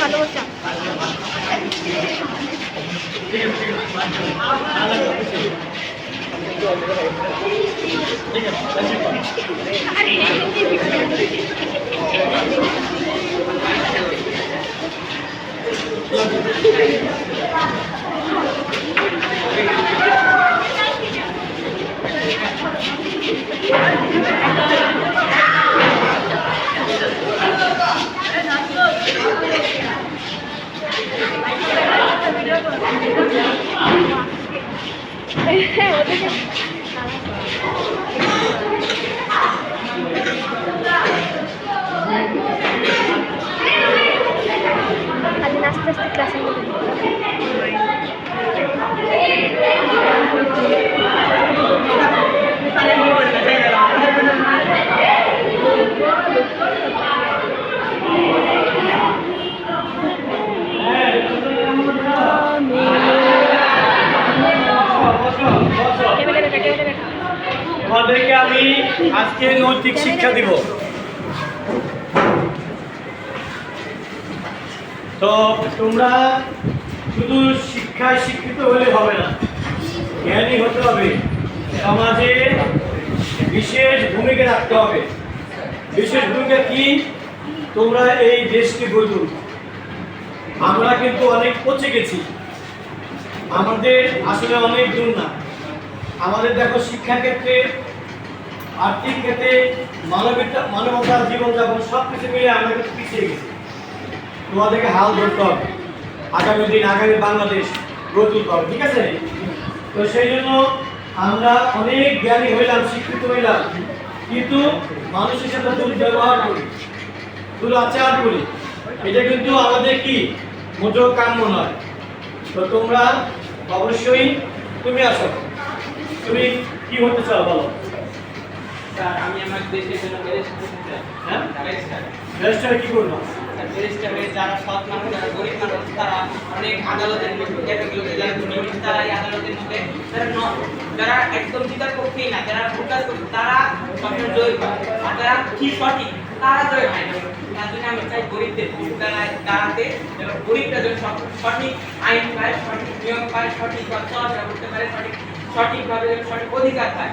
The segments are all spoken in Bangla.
ভালোবাসা আজ আস্তে আস্তে মধ্যে তোমাদেরকে আমি আজকে নৈতিক শিক্ষা দিব। তো তোমরা শুধু শিক্ষায় শিক্ষিত হলে হবে না, জ্ঞানী হতে হবে, সমাজে বিশেষ ভূমিকা রাখতে হবে। বিশেষ ভূমিকা কি? তোমরা এই দেশকে গড়ে আমরা কিন্তু অনেক পচে গেছি। আমাদের আসলে অনেক দূর না। আমাদের দেখো শিক্ষা ক্ষেত্রে আর্থিক ক্ষেত্রে, মানবিকতা, মানবতার জীবনযাপন সব কিছু মিলে আমরা কিন্তু পিছিয়ে গেছি। তোমাদেরকে হাল ধরতে হবে। আগামী দিন আগামী বাংলাদেশ গড়ে হবে, ঠিক আছে? তো সেই জন্য আমরা অনেক জ্ঞানী হইলাম, শিক্ষিত হইলাম, কিন্তু মানুষের সাথে দুর্ব্যবহার করি, দুরাচার করি। এটা কিন্তু আমাদের কি? মোটেও কাম্য নয়। তো তোমরা অবশ্যই তুমি আসো। তুমি কি হতে চাও বলো। স্যার আমি আমার দেশের জন্য ব্যারিস্টার হতে চাই। হ্যাঁ? ব্যারিস্টার কি করব? ব্যারিস্টার যারা সৎ মানুষ যারা গরিব মানুষ তারা অনেক আদালতের ক্যাটাগরিতে যারা নিয়মিত তারা এই আদালতের মধ্যে যারা যারা একদম জিতার পক্ষেই না যারা ভোটার তারা সবসময় জয় পায় আর যারা ঠিক সঠিক তারা জয় পায় না। তার জন্য আমি চাই গরিবদের ভূমিকা দাঁড়াতে যেন গরিবরা যেন সঠিক আইন পায় সঠিক নিয়ম পায় সঠিক চলাফেরা করতে পারে সঠিক সঠিকভাবে সঠিক অধিকার পায়।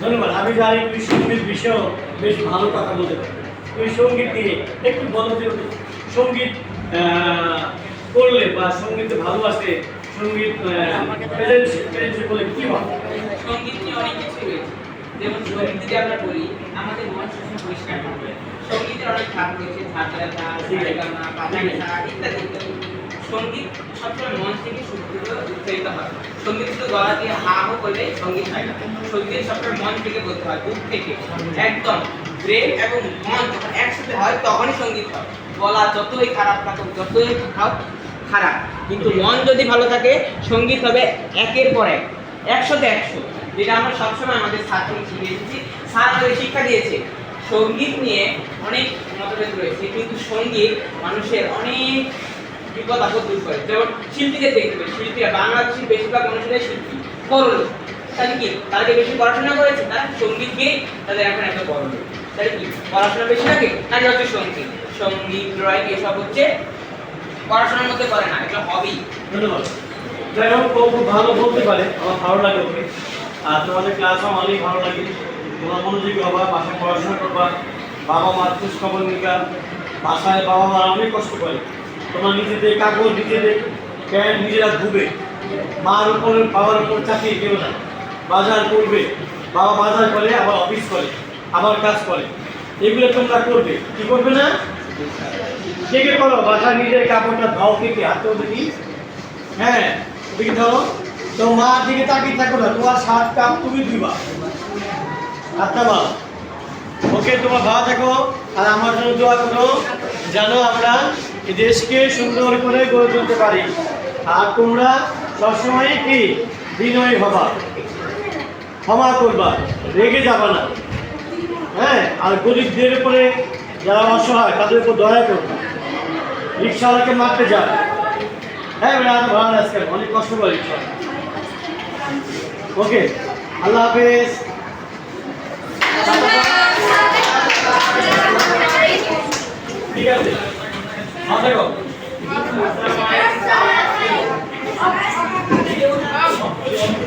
ধন্যবাদ। আমি- জানি তুমি সংগীত বিষয়েও বেশ ভালো কথা বলতে পারো। তুমি সংগীত নিয়ে একটু বলো যে সংগীত করলে বা সঙ্গীতে ভালোবাসে সংগীত প্রেজেন্ট করলে কি হয়? সংগীত নিয়ে অনেক কিছু রয়েছে। যেমন সংগীত যদি আমরা বলি আমাদের মন সবসময় পরিষ্কার থাকবে সঙ্গীতের অনেক ভাগ রয়েছে ঝাঁকড়া ইত্যাদি ইত্যাদি। সংগীত সবসময় মন থেকে শুদ্ধ উচ্চারিত হয়। সংগীত শুধু গলা দিয়ে হা হো করলে সংগীত হয় না। সংগীত সবসময় মন থেকে বলতে হয়, বুক থেকে। একদম ব্রেন এবং মন যখন একসাথে হয়, তখনই সংগীত হয়। গলা যতই খারাপ থাকুক, যতই হোক খারাপ। কিন্তু মন যদি ভালো থাকে, সংগীত হবে একের পর এক। একশোতে একশো। যেটা আমরা সবসময় আমাদের ছাত্রকে শিখে এসেছি স্যার আমাদের শিক্ষা দিয়েছে, সংগীত নিয়ে অনেক মতভেদ রয়েছে। কিন্তু সংগীত মানুষের অনেক বিপদ আপদ দূর করে যেমন শিল্পীদের দেখতে পাই শিল্পীরা বাংলাদেশের বেশিরভাগ শিল্পী তাহলে কি? তারা বেশি পড়াশোনা করেছে? সংগীত গিয়েই তাদের এখন এত বড় তাহলে কি? পড়াশোনা বেশি লাগে নাকি হচ্ছে সংগীত। সংগীত, ড্রয়িং এসব হচ্ছে পড়াশোনার মধ্যে করে না এগুলো হবি ধন্যবাদ। যাই হোক, খুব ভালো বলতে পারে। আমার ভালো লাগে ওকে। আর তোমাদের ক্লাস আমার অনেক ভালো লাগে। তোমার মনোযোগী হবা বাসায় পড়াশোনা করবা। বাবা মার খোঁজ খবর নিবা বাসায় বাবা মা অনেক কষ্ট করে। তোমার নিজেদের কাপড়, নিজেদের প্যান্ট, নিজেরা ধুবে। মার উপর, বাবার উপর চাপিয়ে কেউ না। বাজার করবে। বাবা বাজার করে, আবার অফিস করে, আবার কাজ করে। এগুলো তোমরা করবে। কি করবে না? কে করো বাসায় নিজের কাপড়টা ধাও কে কে হাতে দেখি। হ্যাঁ দেখি ধরো। তো মার দিকে তাকিয়ে থাকো না, তোমার সাত কাপ তুমি দিবা আচ্ছা বা ওকে, তোমার ভালো থাকো আর আমার জন্য দোয়া করো। যেন আমরা এই দেশকে সুন্দর করে গড়ে তুলতে পারি। আর তোমরা সবসময় কি? বিনয় হবা। ক্ষমা করবা। রেগে যাবা না। হ্যাঁ? আর গরিবদের উপরে যারা অসহায় তাদের উপর দয়া করবা। রিক্সাওয়ালাকে মারতে যায় হ্যাঁ আর ভালো আজকে অনেক কষ্ট করে রিক্সা ওকে আল্লাহ হাফেজ। ঠিক আছে। ভালো থেকো